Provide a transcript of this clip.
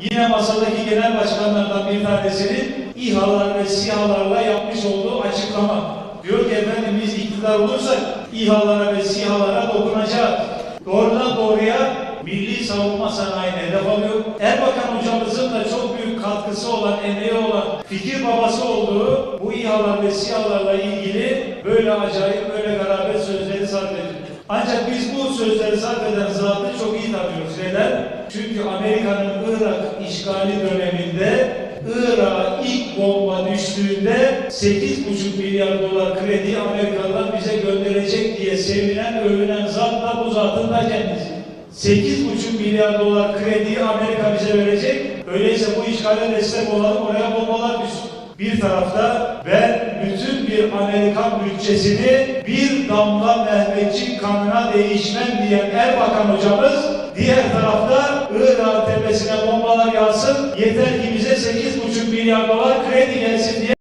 yine masadaki genel başkanlardan bir tanesinin İHA'lar ve SİHA'larla yapmış olduğu açıklama. Diyor ki efendim biz iktidar olursak İHA'lara ve SİHA'lara dokunacağız. Doğrudan doğruya milli savunma sanayine hedef alıyor. Erbakan hocamızın da çok büyük katkısı olan, emeği olan, fikir babası olduğu bu İHA'lar ve SİHA'larla ilgili böyle acayip, böyle garabet sözleri sarf ediyor. Ancak biz bu sözleri sarf eden zatı çok iyi tanıyoruz. Neden? Çünkü Amerika'nın Irak işgali döneminde Irak'a ilk bomba düştüğünde 8,5 milyar dolar krediyi Amerikalılar bize gönderecek diye sevinen, övünen zat da bu zatın da kendisi. 8,5 milyar dolar krediyi Amerika bize verecek. Öyleyse bu işgale destek olalım, oraya bombalar düşsün. Bir tarafta ben bütün bir Amerikan bütçesini bir damla Mehmetçik kanına değişmem diyen Erbakan hocamız diğer tarafta yeter ki bize 8,5 milyar dolar kredi gelsin diye